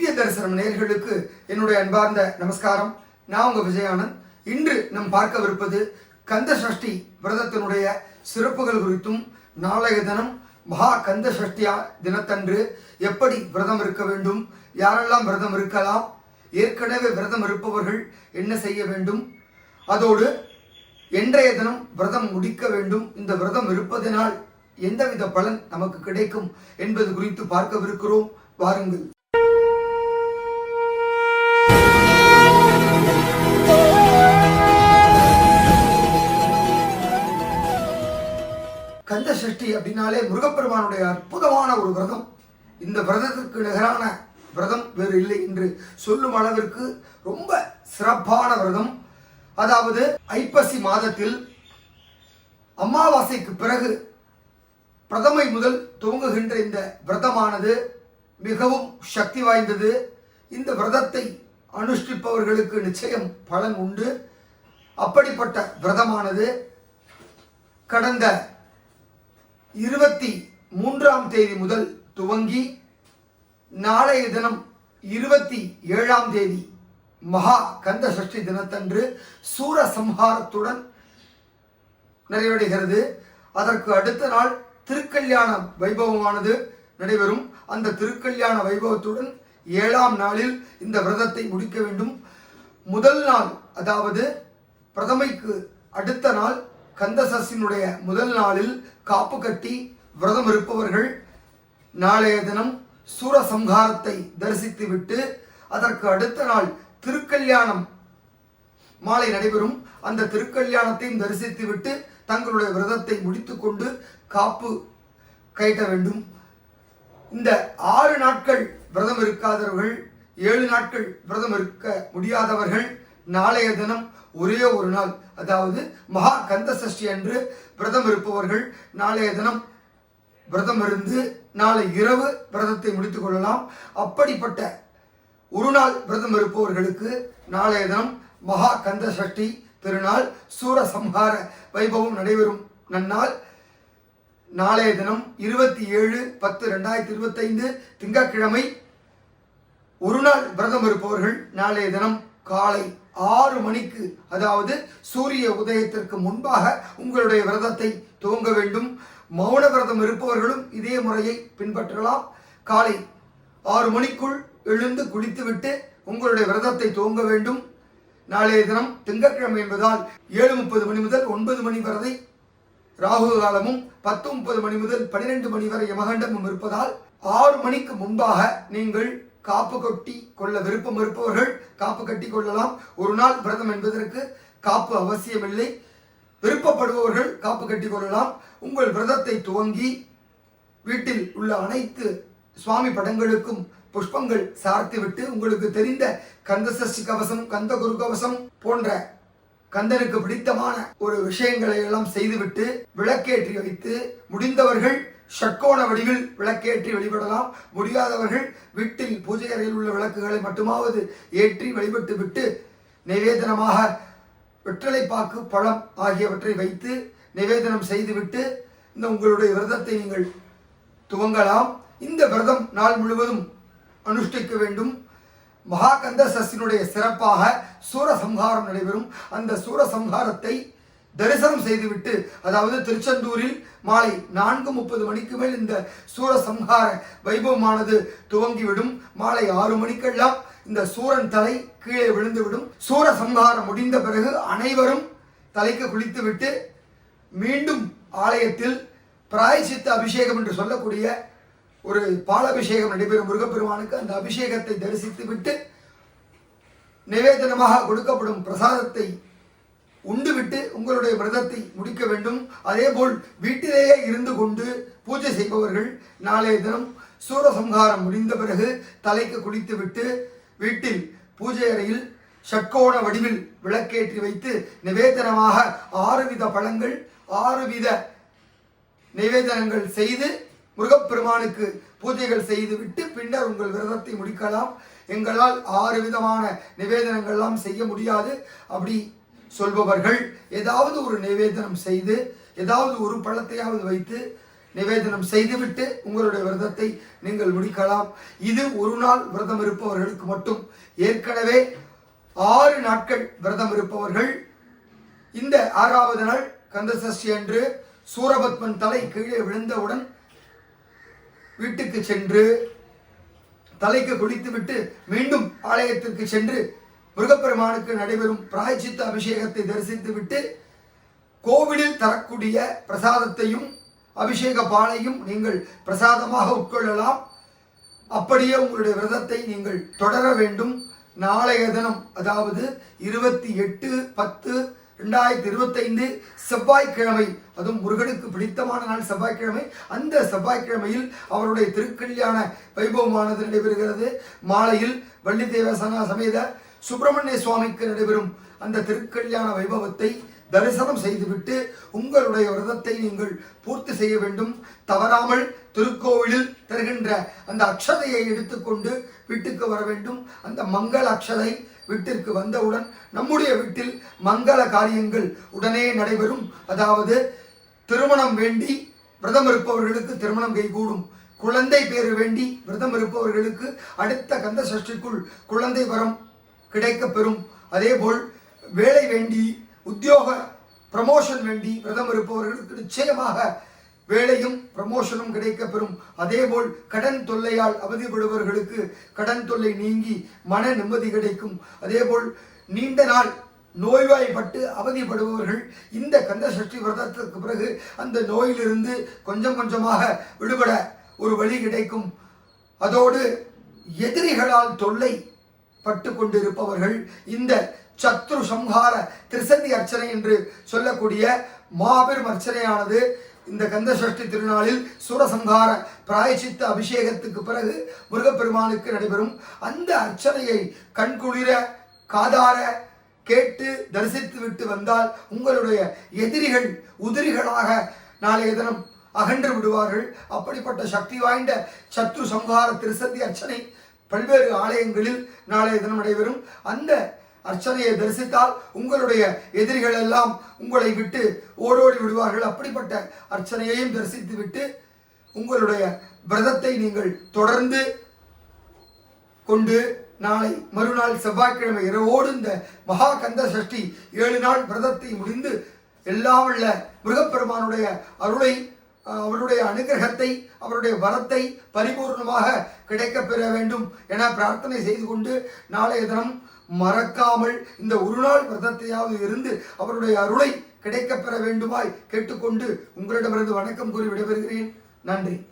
நித்திய தரிசனம் நேர்களுக்கு என்னுடைய அன்பார்ந்த நமஸ்காரம். நான் உங்கள் விஜயானந்த். இன்று நம் பார்க்கவிருப்பது கந்த சஷ்டி விரதத்தினுடைய சிறப்புகள் குறித்தும் நாளைய தினம் மகா கந்த சஷ்டியா தினத்தன்று எப்படி விரதம் இருக்க வேண்டும் யாரெல்லாம் விரதம் இருக்கலாம் ஏற்கனவே விரதம் இருப்பவர்கள் என்ன செய்ய வேண்டும் அதோடு என்றைய தினம் விரதம் முடிக்க வேண்டும் இந்த விரதம் இருப்பதனால் எந்தவித பலன் நமக்கு கிடைக்கும் என்பது குறித்து பார்க்கவிருக்கிறோம். வாருங்கள். கந்த சஷ்டி அப்படின்னாலே முருகப்பெருமானுடைய அற்புதமான ஒரு விரதம். இந்த விரதத்திற்கு நிகரான விரதம் வேறு இல்லை என்று சொல்லும் அளவிற்கு ரொம்ப சிறப்பான விரதம். அதாவது ஐப்பசி மாதத்தில் அமாவாசைக்கு பிறகு பிரதமை முதல் துவங்குகின்ற இந்த விரதமானது மிகவும் சக்தி வாய்ந்தது. இந்த விரதத்தை அனுஷ்டிப்பவர்களுக்கு நிச்சயம் பலன் உண்டு. அப்படிப்பட்ட விரதமானது கடந்த இருபத்தி மூன்றாம் தேதி முதல் துவங்கி நாளைய தினம் இருபத்தி ஏழாம் தேதி மகா கந்த சஷ்டி தினத்தன்று சூரசம்ஹாரத்துடன் நிறைவடைகிறது. அதற்கு அடுத்த நாள் திருக்கல்யாண வைபவமானது நடைபெறும். அந்த திருக்கல்யாண வைபவத்துடன் ஏழாம் நாளில் இந்த விரதத்தை முடிக்க வேண்டும். முதல் நாள் அதாவது பிரதமைக்கு அடுத்த நாள் கந்தசஷ்டியினுடைய முதல் நாளில் காப்பு கட்டி விரதம் இருப்பவர்கள் நாளைய தினம் சூரசம்ஹாரத்தை தரிசித்துவிட்டு அதற்கு அடுத்த நாள் திருக்கல்யாணம் மாலை நடைபெறும். அந்த திருக்கல்யாணத்தையும் தரிசித்துவிட்டு தங்களுடைய விரதத்தை முடித்துக்கொண்டு காப்பு கைட்ட வேண்டும். இந்த ஆறு நாட்கள் விரதம் இருக்காதவர்கள் ஏழு நாட்கள் விரதம் இருக்க முடியாதவர்கள் நாளைய தினம் ஒரே ஒரு நாள். அதாவது மகா கந்த சஷ்டி அன்று விரதம் இருப்பவர்கள் நாளைய தினம் விரதம் இருந்து நாளை இரவு விரதத்தை முடித்துக் கொள்ளலாம். அப்படிப்பட்ட ஒரு நாள் விரதம் இருப்பவர்களுக்கு நாளைய தினம் மகா கந்த சஷ்டி திருநாள் சூரசம்ஹார வைபவம் நடைபெறும். நன்னால் நாளைய தினம் இருபத்தி ஏழு பத்து ரெண்டாயிரத்தி இருபத்தைந்து திங்கட்கிழமை ஒரு நாள் விரதம் இருப்பவர்கள் நாளைய தினம் காலை ஆறு மணிக்கு அதாவது சூரிய உதயத்திற்கு முன்பாக உங்களுடைய விரதத்தை துவங்க வேண்டும். மௌன விரதம் இருப்பவர்களும் இதே முறையை பின்பற்றலாம். காலை ஆறு மணிக்குள் எழுந்து குளித்துவிட்டு உங்களுடைய விரதத்தை துவங்க வேண்டும். நாளைய தினம் திங்கட்கிழமை என்பதால் ஏழு முப்பது மணி முதல் ஒன்பது மணி வரை ராகு காலமும் பத்து முப்பது மணி முதல் பனிரெண்டு மணி வரை யமகண்டமும் இருப்பதால் ஆறு மணிக்கு முன்பாக நீங்கள் காப்பு கட்டி கொள்ள விருப்பம் இருப்பவர்கள் காப்பு கட்டி கொள்ளலாம். ஒரு நாள் விரதம் என்பதற்கு காப்பு அவசியமில்லை. விருப்பப்படுபவர்கள் காப்பு கட்டி கொள்ளலாம். உங்கள் விரதத்தை துவங்கி வீட்டில் உள்ள அனைத்து சுவாமி படங்களுக்கும் புஷ்பங்கள் சார்த்திவிட்டு உங்களுக்கு தெரிந்த கந்த சஷ்டி கவசம் கந்த குரு கவசம் போன்ற கந்தனுக்கு பிடித்தமான ஒரு விஷயங்களை எல்லாம் செய்துவிட்டு விளக்கேற்றி வைத்து முடிந்தவர்கள் ஷட்கோண வடிவில் விளக்கேற்றி வழிபடலாம் முடியாதவர்கள் வீட்டில் பூஜை அறையில் உள்ள விளக்குகளை மட்டுமாவது ஏற்றி வழிபட்டு விட்டு நிவேதனமாக வெற்றலைப்பாக்கு பழம் ஆகியவற்றை வைத்து நிவேதனம் செய்துவிட்டு இந்த உங்களுடைய விரதத்தை நீங்கள் துவங்கலாம். இந்த விரதம் நாள் முழுவதும் அனுஷ்டிக்க வேண்டும். மகாகந்த சசினுடைய சிறப்பாக சூரசம்ஹாரம் நடைபெறும். அந்த சூரசம்ஹாரத்தை தரிசனம் செய்துவிட்டு அதாவது திருச்செந்தூரில் மாலை நான்கு முப்பது மணிக்கு மேல் இந்த சூரசம்ஹார வைபவமானது துவங்கிவிடும். மாலை ஆறு மணிக்கெல்லாம் இந்த சூரன் தலை கீழே விழுந்துவிடும். சூரசம்ஹாரம் முடிந்த பிறகு அனைவரும் தலைக்கு குளித்துவிட்டு மீண்டும் ஆலயத்தில் பிராயசித்த அபிஷேகம் என்று சொல்லக்கூடிய ஒரு பாலபிஷேகம் நடைபெறும். முருகப்பெருமானுக்கு அந்த அபிஷேகத்தை தரிசித்து விட்டு நிவேதனமாக கொடுக்கப்படும் பிரசாதத்தை உண்டுவிட்டு உங்களுடைய விரதத்தை முடிக்க வேண்டும். அதேபோல் வீட்டிலேயே இருந்து கொண்டு பூஜை செய்பவர்கள் நாளைய தினம் சூரசம்ஹாரம் முடிந்த பிறகு தலைக்கு குளித்துவிட்டு வீட்டில் பூஜை அறையில் ஷட்கோண வடிவில் விளக்கேற்றி வைத்து நிவேதனமாக ஆறு வித பழங்கள் ஆறு வித நிவேதனங்கள் செய்து முருகப்பெருமானுக்கு பூஜைகள் செய்துவிட்டு பின்னர் உங்கள் விரதத்தை முடிக்கலாம். எங்களால் ஆறு விதமான நிவேதனங்கள்லாம் செய்ய முடியாது. அப்படி சொல்பவர்கள் ஏதாவது ஒரு நிவேதனம் செய்து ஏதாவது ஒரு பழத்தையாவது வைத்து நிவேதனம் செய்துவிட்டு உங்களுடைய விரதத்தை நீங்கள் முடிக்கலாம். இது ஒரு நாள் விரதம் இருப்பவர்களுக்கு மட்டும். ஏற்கனவே ஆறு நாட்கள் விரதம் இருப்பவர்கள். இந்த ஆறாவது நாள் கந்தசஷ்டி அன்று சூரபத்மன் தலை கீழே விழுந்தவுடன் வீட்டுக்கு சென்று தலைக்கு குளித்துவிட்டு மீண்டும் ஆலயத்திற்கு சென்று முருகப்பெருமானுக்கு நடைபெறும் பிராயச்சித்த அபிஷேகத்தை தரிசித்துவிட்டு கோவிலில் தரக்கூடிய பிரசாதத்தையும் அபிஷேக பாலையும் நீங்கள் பிரசாதமாக உட்கொள்ளலாம். அப்படியே உங்களுடைய விரதத்தை நீங்கள் தொடர வேண்டும். நாளைய தினம் அதாவது இருபத்தி எட்டு பத்து ரெண்டாயிரத்தி இருபத்தைந்து செவ்வாய்க்கிழமை அதுவும் முருகனுக்கு பிடித்தமான நாள் செவ்வாய்க்கிழமை அந்த செவ்வாய்க்கிழமையில் அவருடைய திருக்கல்யாண வைபவமானது நடைபெறுகிறது. மாலையில் வள்ளி தேவசனா சமேத சுப்பிரமணிய சுவாமிக்கு நடைபெறும் அந்த திருக்கல்யாண வைபவத்தை தரிசனம் செய்துவிட்டு உங்களுடைய விரதத்தை நீங்கள் பூர்த்தி செய்ய வேண்டும். தவறாமல் திருக்கோவிலில் தருகின்ற அந்த அக்ஷதையை எடுத்துக்கொண்டு வீட்டுக்கு வர வேண்டும். அந்த மங்கள அக்ஷதை வீட்டிற்கு வந்தவுடன் நம்முடைய வீட்டில் மங்கள காரியங்கள் உடனே நடைபெறும். அதாவது திருமணம் வேண்டி விரதம் இருப்பவர்களுக்கு திருமணம் கைகூடும். குழந்தை பேறு வேண்டி விரதம் இருப்பவர்களுக்கு அடுத்த கந்த சஷ்டிக்குள் குழந்தை வரம் கிடைக்கப்பெறும். அதேபோல் வேலை வேண்டி உத்தியோக ப்ரமோஷன் வேண்டி பிரதமர் இருப்பவர்களுக்கு நிச்சயமாக வேலையும் ப்ரமோஷனும் கிடைக்கப்பெறும். அதேபோல் கடன் தொல்லையால் அவதிப்படுபவர்களுக்கு கடன் தொல்லை நீங்கி மன நிம்மதி கிடைக்கும். அதேபோல் நீண்ட நாள் நோய்வாய்ப்பட்டு அவதிப்படுபவர்கள் இந்த கந்த சஷ்டி விரதத்திற்கு பிறகு அந்த நோயிலிருந்து கொஞ்சம் கொஞ்சமாக விடுபட ஒரு வழி கிடைக்கும். அதோடு எதிரிகளால் தொல்லை பட்டு கொண்டிருப்பவர்கள் இந்த சத்ரு சம்ஹார திருசந்தி அர்ச்சனை என்று சொல்லக்கூடிய மாபெரும் அர்ச்சனையானது இந்த கந்த சஷ்டி திருநாளில் சூரசம்ஹார பிராயச்சித்த அபிஷேகத்துக்கு பிறகு முருகப்பெருமானுக்கு நடைபெறும். அந்த அர்ச்சனையை கண்குளிர காதார கேட்டு தரிசித்து விட்டு வந்தால் உங்களுடைய எதிரிகள் உதிரிகளாக நாளைய தினம் அகன்று விடுவார்கள். அப்படிப்பட்ட சக்தி வாய்ந்த சத்ரு சம்ஹார திருசந்தி அர்ச்சனை பல்வேறு ஆலயங்களில் நாளைய தினம் நடைபெறும். அந்த அர்ச்சனையை தரிசித்தால் உங்களுடைய எதிரிகள் எல்லாம் உங்களை விட்டு ஓடோடி விடுவார்கள். அப்படிப்பட்ட அர்ச்சனையையும் தரிசித்து விட்டு உங்களுடைய விரதத்தை நீங்கள் தொடர்ந்து கொண்டு நாளை மறுநாள் செவ்வாய்க்கிழமை இரவோடு இந்த மகா கந்த சஷ்டி ஏழு நாள் விரதத்தை முடிந்து எல்லாம் உள்ள முருகப்பெருமானுடைய அருளை அவருடைய அனுகிரகத்தை அவருடைய வரத்தை பரிபூர்ணமாக கிடைக்கப் பெற வேண்டும் என பிரார்த்தனை செய்து கொண்டு நாளைய தினம் மறக்காமல் இந்த ஒரு நாள் விரதத்தையாவது இருந்து அவருடைய அருளை கிடைக்கப் பெற வேண்டுமாய் கேட்டுக்கொண்டு உங்களிடமிருந்து வணக்கம் கூறி விடைபெறுகிறேன். நன்றி.